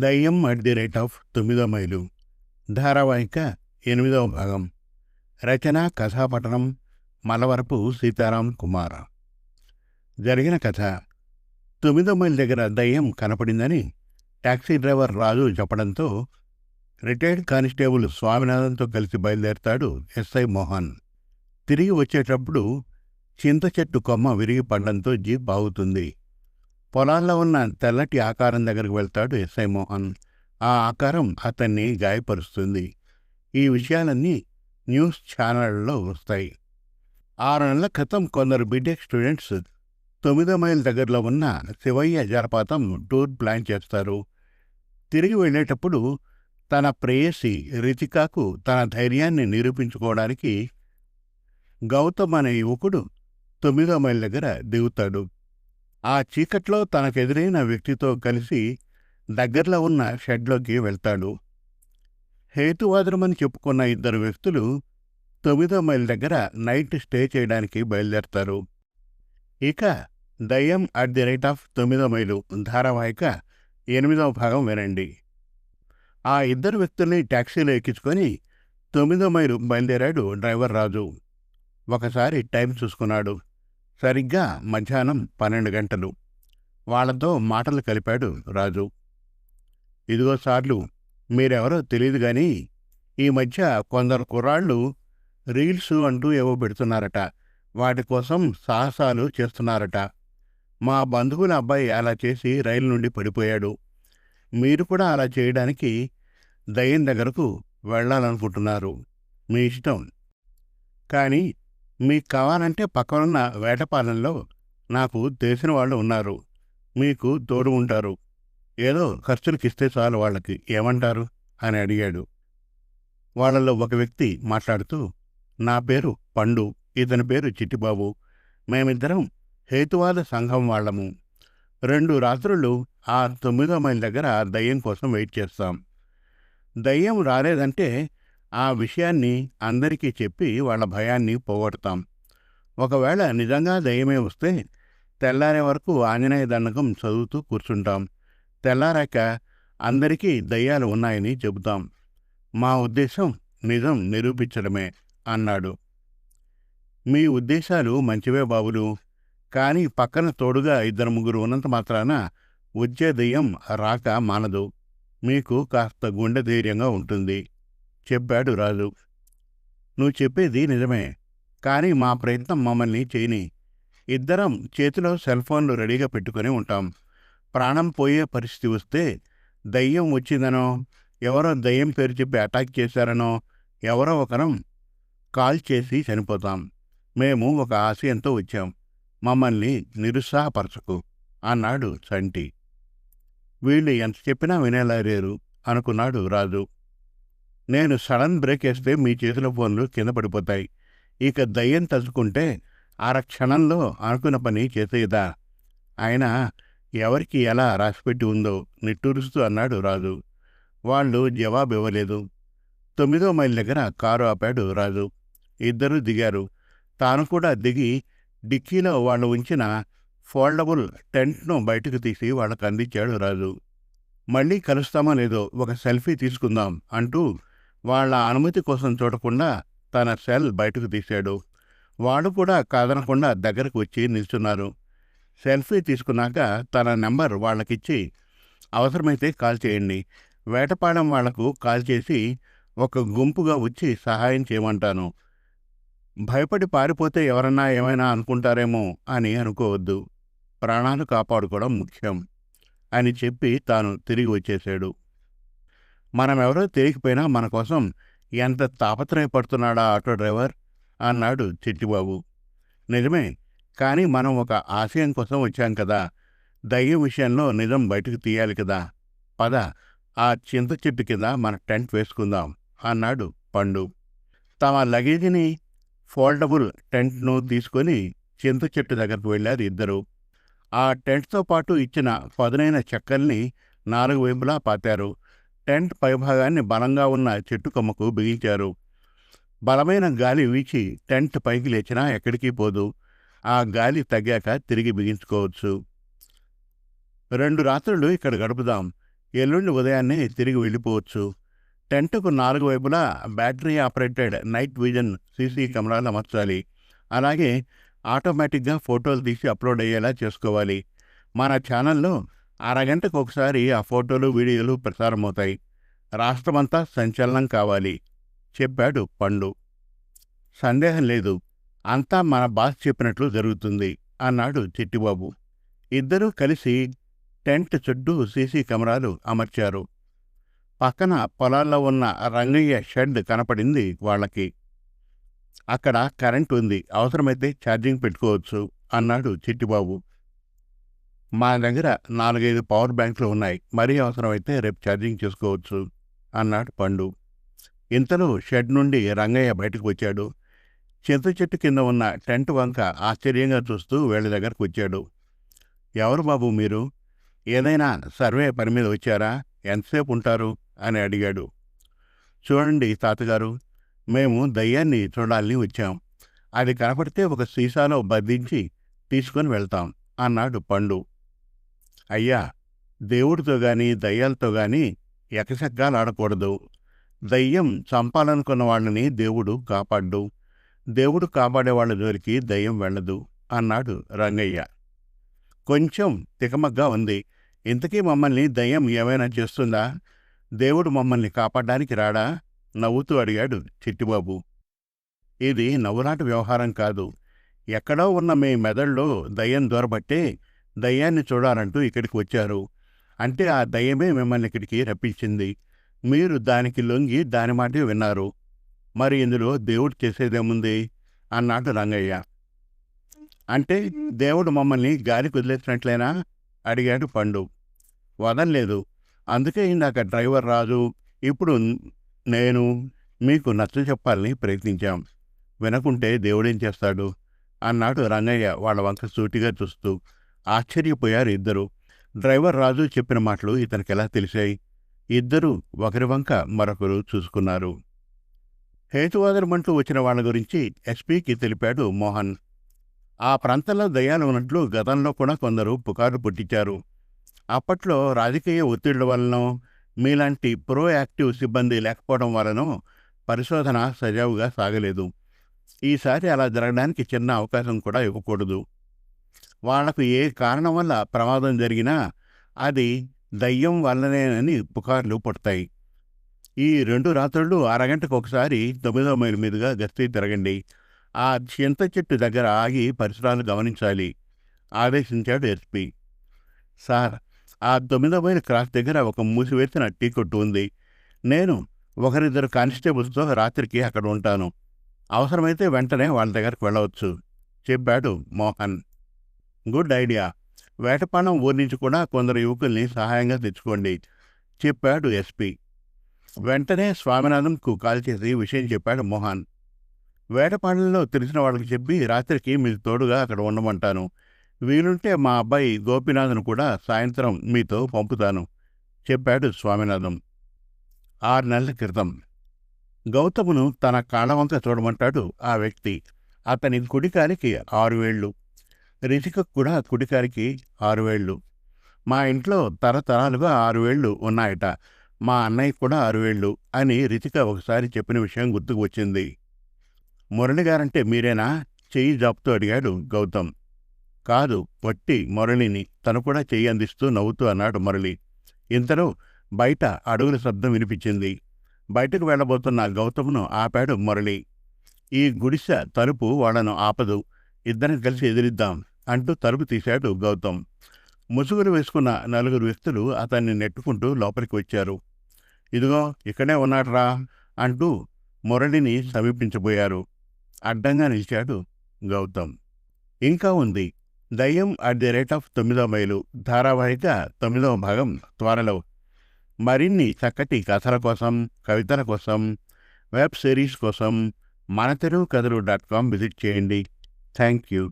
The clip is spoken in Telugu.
దయ్యం అట్ ది రేట్ ఆఫ్ తొమ్మిదో మైలు. ధారావాహిక ఎనిమిదవ భాగం. రచన కథాపఠనం మలవరపు సీతారాం కుమార్. జరిగిన కథ. తొమ్మిదో మైల్ దగ్గర దయ్యం కనపడిందని టాక్సీ డ్రైవర్ రాజు చెప్పడంతో రిటైర్డ్ కానిస్టేబుల్ స్వామినాథన్తో కలిసి బయలుదేరతాడు ఎస్ఐ మోహన్. తిరిగి వచ్చేటప్పుడు చింత చెట్టు కొమ్మ విరిగి పడడంతో జీప్ ఆగుతుంది. పొలాల్లో ఉన్న తెల్లటి ఆకారం దగ్గరికి వెళ్తాడు ఎస్ఐ మోహన్. ఆ ఆకారం అతన్ని గాయపరుస్తుంది. ఈ విషయాలన్నీ న్యూస్ ఛానళ్ళలో వస్తాయి. ఆరు నెలల క్రితం కొందరు బీటెక్ స్టూడెంట్స్ తొమ్మిదో మైల్ దగ్గరలో ఉన్న శివయ్య జలపాతం టూర్ ప్లాన్ చేస్తారు. తిరిగి వెళ్ళేటప్పుడు తన ప్రేయసి రితికాకు తన ధైర్యాన్ని నిరూపించుకోవడానికి గౌతమ్ అనే యువకుడు తొమ్మిదో మైల్ దగ్గర దిగుతాడు. ఆ చీకట్లో తనకెదురైన వ్యక్తితో కలిసి దగ్గరలో ఉన్న షెడ్లోకి వెళ్తాడు. హేతువాదరమని చెప్పుకున్న ఇద్దరు వ్యక్తులు తొమ్మిదో మైల్ దగ్గర నైట్ స్టే చేయడానికి బయలుదేరతారు. ఇక దయ్యం అట్ ది రేట్ ఆఫ్ తొమ్మిదో మైలు ధారావాహిక ఎనిమిదవ భాగం వినండి. ఆ ఇద్దరు వ్యక్తుల్ని ట్యాక్సీలో ఎక్కించుకొని తొమ్మిదో మైలు బయలుదేరాడు డ్రైవర్ రాజు. ఒకసారి టైం చూసుకున్నాడు. సరిగ్గా మధ్యాహ్నం పన్నెండు గంటలు. వాళ్ళతో మాటలు కలిపాడు రాజు. ఇదిగో సార్లు మీరెవరో తెలియదు గాని ఈ మధ్య కొందరు కుర్రాళ్ళు రీల్స్ అంటూ ఏవో పెడుతున్నారట. వాటి కోసం సాహసాలు చేస్తున్నారట. మా బంధువుల అబ్బాయి అలా చేసి రైలు నుండి పడిపోయాడు. మీరు కూడా అలా చేయడానికి దయ్యం దగ్గరకు వెళ్ళాలనుకుంటున్నారు. మీ ఇష్టం. కానీ మీకు కావాలంటే పక్కనున్న వేటపాలెంలో నాకు తెలిసిన వాళ్ళు ఉన్నారు. మీకు తోడు ఉంటారు. ఏదో ఖర్చులకు ఇస్తే చాలు వాళ్ళకి. ఏమంటారు? అని అడిగాడు. వాళ్ళలో ఒక వ్యక్తి మాట్లాడుతూ నా పేరు పండు. ఇతని పేరు చిట్టిబాబు. మేమిద్దరం హేతువాద సంఘం వాళ్ళము. రెండు రాత్రులు ఆ తొమ్మిదో మైల్ దగ్గర దయ్యం కోసం వెయిట్ చేస్తాం. దయ్యం రాలేదంటే ఆ విషయాన్ని అందరికీ చెప్పి వాళ్ళ భయాన్ని పోగొడతాం. ఒకవేళ నిజంగా దయ్యమే వస్తే తెల్లారే వరకు ఆంజనేయ దండకం చదువుతూ కూర్చుంటాం. తెల్లారాక అందరికీ దయ్యాలు ఉన్నాయని చెబుతాం. మా ఉద్దేశం నిజం నిరూపించడమే అన్నాడు. మీ ఉద్దేశాలు మంచివే బాబులు. కానీ పక్కన తోడుగా ఇద్దరు ముగ్గురు ఉన్నంత మాత్రాన వచ్చే దెయ్యం రాక మానదు. మీకు కాస్త గుండె ధైర్యంగా ఉంటుంది. చెప్పాడు రాజు. నువ్వు చెప్పేది నిజమే కానీ మా ప్రయత్నం మమ్మల్ని చేయని. ఇద్దరం చేతిలో సెల్ ఫోన్లు రెడీగా పెట్టుకుని ఉంటాం. ప్రాణం పోయే పరిస్థితి వస్తే దయ్యం వచ్చిందనో ఎవరో దయ్యం పేరు చెప్పి అటాక్ చేశారనో ఎవరో ఒకరం కాల్ చేసి చనిపోతాం. మేము ఒక ఆశయంతో వచ్చాం. మమ్మల్ని నిరుత్సాహపరచకు అన్నాడు సంటి. వీళ్ళు ఎంత చెప్పినా వినేలా లేరు అనుకున్నాడు రాజు. నేను సడన్ బ్రేక్ వేస్తే మీ చేతిలో ఫోన్లు కింద పడిపోతాయి. ఇక దయ్యం తలుచుకుంటే అర క్షణంలో అనుకున్న పని చేసేదా? ఆయన ఎవరికి ఎలా రాసిపెట్టి ఉందో నిట్టూరుస్తూ అన్నాడు రాజు. వాళ్ళు జవాబు ఇవ్వలేదు తొమ్మిదో మైల్ దగ్గర కారు ఆపాడు రాజు. ఇద్దరూ దిగారు. తాను కూడా దిగి డిక్కీలో వాళ్ళు ఉంచిన ఫోల్డబుల్ టెంట్ను బయటకు తీసి వాళ్ళకు అందించాడు రాజు. మళ్ళీ కలుస్తామో లేదో ఒక సెల్ఫీ తీసుకుందాం అంటూ వాళ్ళ అనుమతి కోసం చూడకుండా తన సెల్ బయటకు తీశాడు. వాడు కూడా కాదనకుండా దగ్గరకు వచ్చి నిల్చున్నారు. సెల్ఫీ తీసుకున్నాక తన నెంబర్ వాళ్ళకిచ్చి అవసరమైతే కాల్ చేయండి. వేటపాడం వాళ్ళకు కాల్ చేసి ఒక గుంపుగా వచ్చి సహాయం చేయమంటాను. భయపడి పారిపోతే ఎవరన్నా ఏమైనా అనుకుంటారేమో అని అనుకోవద్దు. ప్రాణాలు కాపాడుకోవడం ముఖ్యం అని చెప్పి తాను తిరిగి వచ్చేశాడు. మనమెవరో తెలియకపోయినా మన కోసం ఎంత తాపత్రయపడుతున్నాడా ఆటో డ్రైవర్ అన్నాడు చిట్టిబాబు. నిజమే కానీ మనం ఒక ఆశయం కోసం వచ్చాం కదా. దయ్యం విషయంలో నిజం బయటకు తీయాలి కదా. పద ఆ చింత చెట్టు కింద మన టెంట్ వేసుకుందాం అన్నాడు పండు. తమ లగేజీని ఫోల్డబుల్ టెంట్ను తీసుకొని చింత చెట్టు దగ్గరకు వెళ్ళారు ఇద్దరు. ఆ టెంట్తో పాటు ఇచ్చిన పదునైన చెక్కల్ని నాలుగు వైపులా పాతారు. టెంట్ పైభాగాన్ని బలంగా ఉన్న చెట్టు కొమ్మకు బిగించారు. బలమైన గాలి వీచి టెంట్ పైకి లేచినా ఎక్కడికి పోదు. ఆ గాలి తగ్గాక తిరిగి బిగించుకోవచ్చు. రెండు రాత్రులు ఇక్కడ గడుపుదాం. ఎల్లుండి ఉదయాన్నే తిరిగి వెళ్ళిపోవచ్చు. టెంట్కు నాలుగు వైపులా battery operated night vision CC కెమెరాలు అమర్చాలి. అలాగే ఆటోమేటిక్గా ఫోటోలు తీసి అప్లోడ్ అయ్యేలా చేసుకోవాలి. మన ఛానల్లో అరగంటకు ఒకసారి ఆ ఫోటోలు వీడియోలు ప్రసారమవుతాయి. రాష్ట్రమంతా సంచలనం కావాలి చెప్పాడు పండు. సందేహం లేదు అంతా మన బాస్ చెప్పినట్లు జరుగుతుంది అన్నాడు చిట్టిబాబు. ఇద్దరూ కలిసి టెంట్ చుట్టూ సీసీ కెమెరాలు అమర్చారు. పక్కన పొలాల్లో ఉన్న రంగయ్య షెడ్ కనపడింది వాళ్ళకి. అక్కడ కరెంట్ ఉంది అవసరమైతే ఛార్జింగ్ పెట్టుకోవచ్చు అన్నాడు చిట్టిబాబు. మా దగ్గర నాలుగైదు పవర్ బ్యాంకులు ఉన్నాయి. మరీ అవసరమైతే రేపు ఛార్జింగ్ చేసుకోవచ్చు అన్నాడు పండు. ఇంతలో షెడ్ నుండి రంగయ్య బయటకు వచ్చాడు. చింత చెట్టు కింద ఉన్న టెంట్ వంక ఆశ్చర్యంగా చూస్తూ వీళ్ళ దగ్గరకు వచ్చాడు. ఎవరు బాబు మీరు? ఏదైనా సర్వే పని మీద వచ్చారా? ఎంతసేపు ఉంటారు? అని అడిగాడు. చూడండి తాతగారు మేము దయ్యాన్ని చూడాలని వచ్చాం. అది కనపడితే ఒక సీసాలో బంధించి తీసుకొని వెళ్తాం అన్నాడు పండు. అయ్యా దేవుడితో గాని దయ్యాలతో గాని ఎకసెక్కాలు దయ్యం చంపాలనుకున్న వాళ్ళని దేవుడు కాపాడ్డు. దేవుడు కాపాడేవాళ్ళ జోలికి దయ్యం వెళ్ళదు అన్నాడు రంగయ్య. కొంచెం తికమగ్గా ఉంది. ఇంతకీ మమ్మల్ని దయ్యం ఏమైనా చేస్తుందా? దేవుడు మమ్మల్ని కాపాడడానికి రాడా? నవ్వుతూ అడిగాడు చిట్టిబాబు. ఇది నవ్వులాట వ్యవహారం కాదు. ఎక్కడో ఉన్న మీ మెదడులో దయ్యం దొరబట్టే దయ్యాన్ని చూడాలంటూ ఇక్కడికి వచ్చారు. అంటే ఆ దయ్యమే మిమ్మల్ని ఇక్కడికి రప్పించింది. మీరు దానికి లొంగి దాని మాటే విన్నారు. మరి ఇందులో దేవుడు చేసేదేముంది? అన్నాడు రంగయ్య. అంటే దేవుడు మమ్మల్ని గాలికి వదిలేసినట్లేనా అడిగాడు పండు. వదల్లేదు. అందుకే ఇందాక డ్రైవర్ రాజు ఇప్పుడు నేను మీకు నచ్చ చెప్పాలని ప్రయత్నించాం. వినకుంటే దేవుడేం చేస్తాడు? అన్నాడు రంగయ్య వాళ్ళ వంక సూటిగా చూస్తూ. ఆశ్చర్యపోయారు ఇద్దరు. డ్రైవర్ రాజు చెప్పిన మాటలు ఇతనికి ఎలా తెలిసాయి ఇద్దరూ ఒకరి వంక మరొకరు చూసుకున్నారు. హేతువాదరమంటూ వచ్చిన వాళ్ళ గురించి ఎస్పీకి తెలిపాడు మోహన్. ఆ ప్రాంతంలో దయాలు ఉన్నట్లు గతంలో కూడా కొందరు పుకారు పుట్టించారు. అప్పట్లో రాజకీయ ఒత్తిళ్ళ వలనో మీలాంటి ప్రోయాక్టివ్ సిబ్బంది లేకపోవడం వలనో పరిశోధన సజావుగా సాగలేదు. ఈసారి అలా జరగడానికి చిన్న అవకాశం కూడా ఇవ్వకూడదు. వాళ్ళకు ఏ కారణం వల్ల ప్రమాదం జరిగినా అది దయ్యం వల్లనేనని పుకార్లు పుడతాయి. ఈ రెండు రాత్రులు అరగంటకు ఒకసారి తొమ్మిదో మైలు మీదుగా గస్తీ తిరగండి. ఆ చింత చెట్టు దగ్గర ఆగి పరిసరాలు గమనించాలి ఆదేశించాడు ఎస్పీ. సార్ ఆ తొమ్మిదో మైలు క్రాస్ దగ్గర ఒక మూసివేసిన టీ కొట్టు ఉంది. నేను ఒకరిద్దరు కానిస్టేబుల్స్తో రాత్రికి అక్కడ ఉంటాను. అవసరమైతే వెంటనే వాళ్ళ దగ్గరకు వెళ్ళవచ్చు చెప్పాడు మోహన్. Good idea. వేటపానం ఊరి నుంచి కూడా కొందరు యువకుల్ని సహాయంగా తెచ్చుకోండి చెప్పాడు ఎస్పీ. వెంటనే స్వామినాథన్కు కాల్ చేసి విషయం చెప్పాడు మోహన్. వేటపాడల్లో తెలిసిన వాళ్ళకి చెప్పి రాత్రికి మీకు తోడుగా అక్కడ ఉండమంటాను. వీలుంటే మా అబ్బాయి గోపీనాథన్ కూడా సాయంత్రం మీతో పంపుతాను చెప్పాడు స్వామినాథం ఆరు నెలల క్రితం. గౌతమును తన కాళ్ళవంక చూడమంటాడు ఆ వ్యక్తి. అతని కుడికాలికి ఆరు వేళ్ళు. రిషికకు కూడా కుడికారికి ఆరువేళ్ళు. మా ఇంట్లో తరతరాలుగా ఆరువేళ్ళు ఉన్నాయట. మా అన్నయ్య కూడా ఆరువేళ్ళు అని రితిక ఒకసారి చెప్పిన విషయం గుర్తుకు వచ్చింది. మురళిగారంటే మీరేనా? చెయ్యి జాపుతూ అడిగాడు గౌతమ్. కాదు వట్టి మురళిని తను కూడా చెయ్యి అందిస్తూ నవ్వుతూ అన్నాడు మురళి. ఇంతలో బయట అడుగుల శబ్దం వినిపించింది. బయటకు వెళ్ళబోతున్న గౌతమ్ను ఆపాడు మురళి. ఈ గుడిసె తలుపు వాళ్ళను ఆపదు. ఇద్దరం కలిసి ఎదిరిద్దాం. అంటూ తలుపు తీశాడు గౌతమ్. ముసుగులు వేసుకున్న నలుగురు వ్యక్తులు అతన్ని నెట్టుకుంటూ లోపలికి వచ్చారు. ఇదిగో ఇక్కడే ఉన్నాడ్రా అంటూ మురళిని సమీపించబోయారు. అడ్డంగా నిలిచాడు గౌతమ్. ఇంకా ఉంది. దయ్యం అట్ ది రేట్ ఆఫ్ తొమ్మిదో మైలు. ధారావాహిక తొమ్మిదవ భాగం త్వరలో. మరిన్ని చక్కటి కథల కోసం కవితల కోసం వెబ్ సిరీస్ కోసం మన తెలుగు కథలు డాట్ కామ్ విజిట్ చేయండి. Thank you